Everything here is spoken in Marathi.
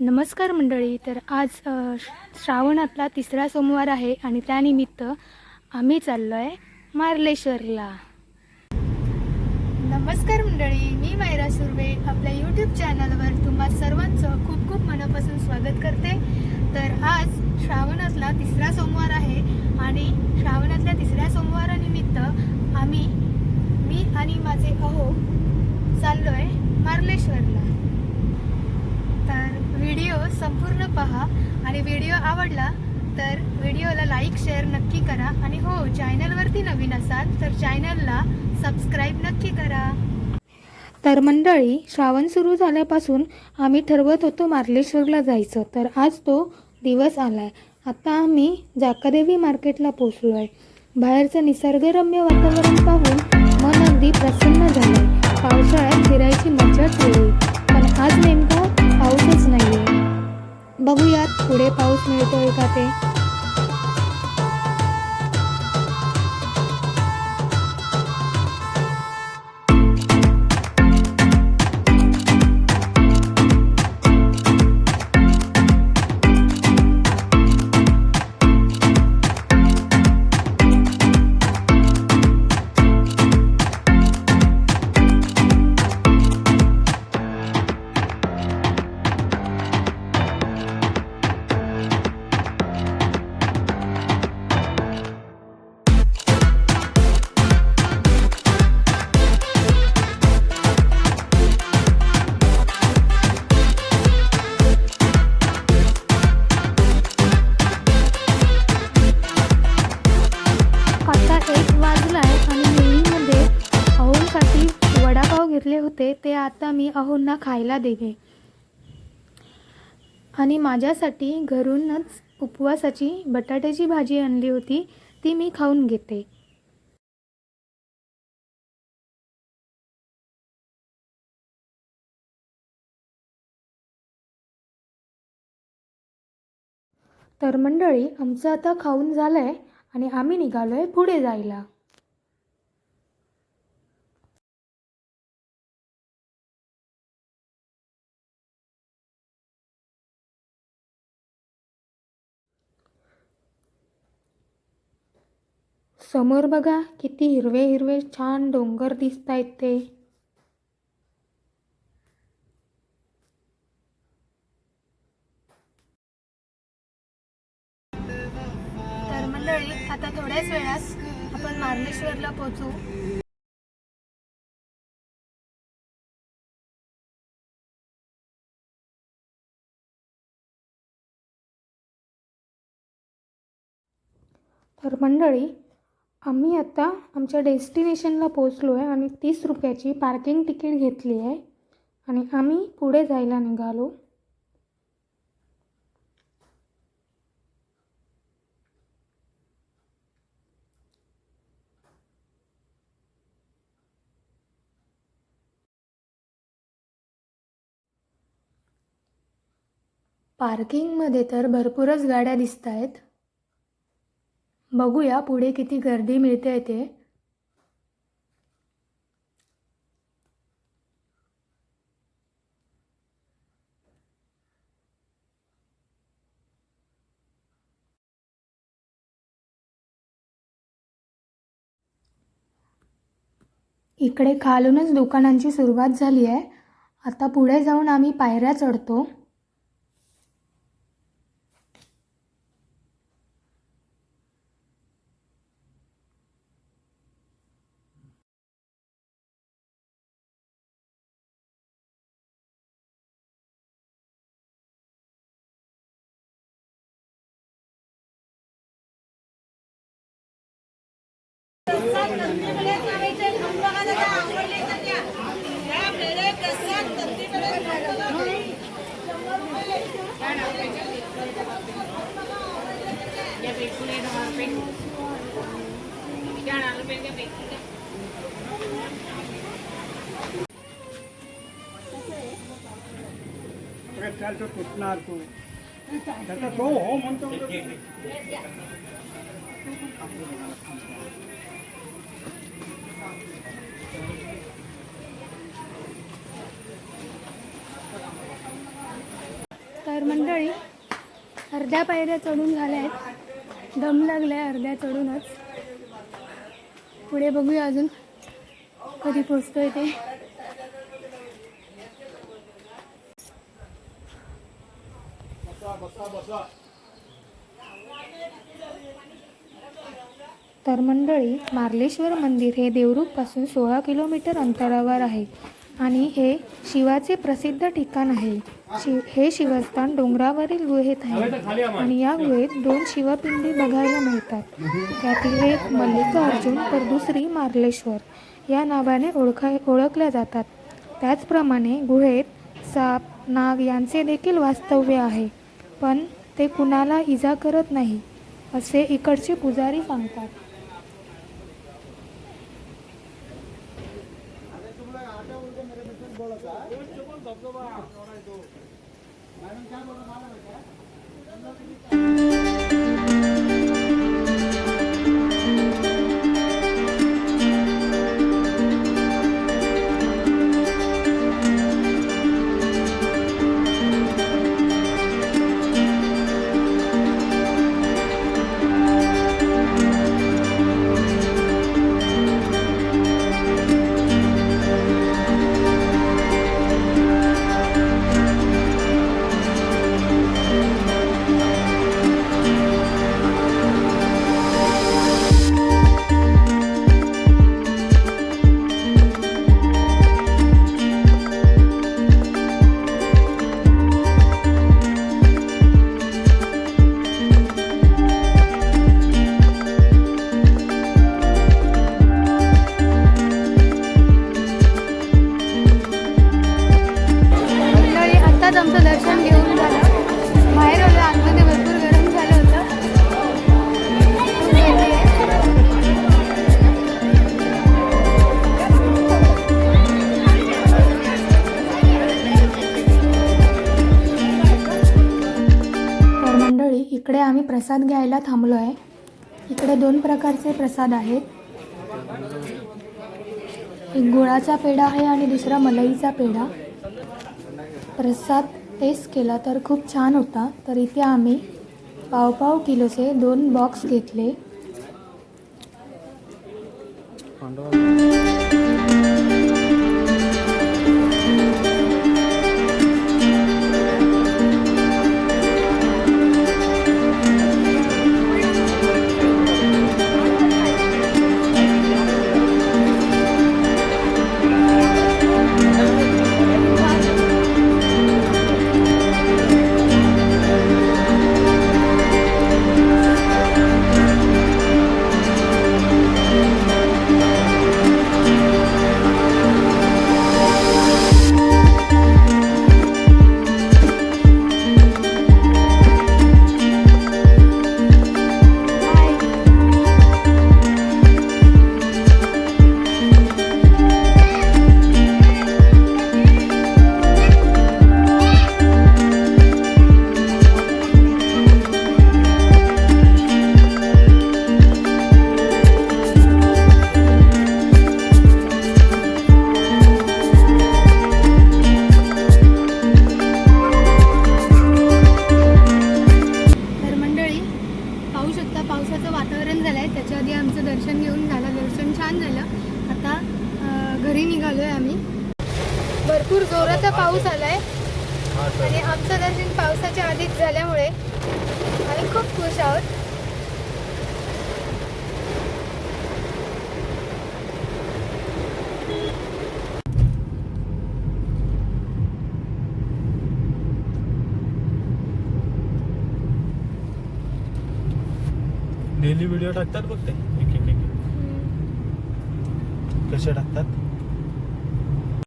नमस्कार मंडळी तर आज श्रावणातला तिसरा सोमवार आहे आणि त्यानिमित्त आम्ही चाललो आहे मार्लेश्वरला. नमस्कार मंडळी मी मायरा सुर्वे. आपल्या यूट्यूब चॅनलवर तुम्हा सर्वांचं खूप खूप मनापासून स्वागत करते. तर आज श्रावणातला तिसरा सोमवार आहे आणि श्रावणातल्या तिसऱ्या सोमवारानिमित्त आम्ही मी आणि माझे अहो चाललो आहे मार्लेश्वरला. तर व्हिडिओ संपूर्ण पहा आणि व्हिडिओ आवडला तर व्हिडिओला लाईक शेअर नक्की करा. आणि हो चॅनलवरती नवीन असाल तर चॅनलला सबस्क्राईब नक्की करा. तर मंडळी श्रावण सुरू झाल्यापासून आम्ही ठरवत होतो मार्लेश्वरला जायचं. तर आज तो दिवस आलाय. आता आम्ही जाकादेवी मार्केटला पोचलो आहे बाहेरचं निसर्गरम्य वातावरण पाहून मन अगदी प्रसन्न झालंय. पावसाळ्यात फिरायची मजाच वेगळी. मिळतोय का ते होते ते आता मी अहोंना खायला देवे. आणि माझ्यासाठी घरूनच उपवासाची बटाट्याची भाजी आणली होती ती मी खाऊन घेते. तर मंडळी आमचं आता खाऊन झालं आहे आणि आम्ही निघालो आहे पुढे जायला. समोर बघा किती हिरवे हिरवे छान डोंगर दिसत आहेत ते. तर मंडळी आता थोड्याच वेळात आपण मार्लेश्वरला पोहोचू. तर मंडळी आम्ही आता आमच्या डेस्टिनेशनला पोचलो आहे आणि तीस रुपयाची पार्किंग तिकीट घेतली आहे. आणि आम्ही पुढे जायला निघालो. पार्किंगमध्ये तर भरपूरच गाड्या दिसत आहेत बघूया पुढे किती गर्दी मिळते ते. इकडे खालूनच दुकानांची सुरुवात झाली आहे. आता पुढे जाऊन आम्ही पायऱ्या चढतो. अरे चाल तो तुटणार तू. त्याचा तो हो म्हणतो तर तर मंडळी अर्ध्या पायऱ्या चढून झाल्या आहेत. दम लागलाय अर्ध्या चढूनच. पुढे बघूया अजून कधी पोचतोय ते. तर मंडळी मार्लेश्वर मंदिर हे देवरूखपासून सोळा किलोमीटर अंतरावर आहे. आणि हे शिवाचे प्रसिद्ध ठिकाण आहे. शिव हे शिवस्थान डोंगरावरील गुहेत आहे. आणि या गुहेत दोन शिवपिंडी बघायला मिळतात. त्यातील एक मल्लिकार्जुन तर दुसरी मार्लेश्वर. या नावाने ओळखा ओळखल्या जातात. त्याचप्रमाणे गुहेत साप नाग यांचे देखील वास्तव्य आहे. पण ते कुणाला इजा करत नाही असे इकडचे पुजारी सांगतात. मंडळी प्रसाद घ्यायला थांबलो आहे इकडे दोन प्रकारचे प्रसाद आहेत. एक गुळाचा पेढा आहे आणि दुसरा मलईचा पेढा. प्रसाद टेस्ट केला तर खूप छान होता. तर इथे आम्ही पावपाव किलोचे दोन बॉक्स घेतले. वातावरण झालं आहे त्याच्या आधी आमचं दर्शन घेऊन झालं. दर्शन छान झालं. आता घरी निघालो आहे आम्ही. भरपूर जोराचा पाऊस आला आहे आणि आमचं दर्शन पावसाच्या आधीच झाल्यामुळे आम्ही खूप खुश आहोत. डेली व्हिडिओ टाकतात बघ ते. एक एक एक कसे टाकतात?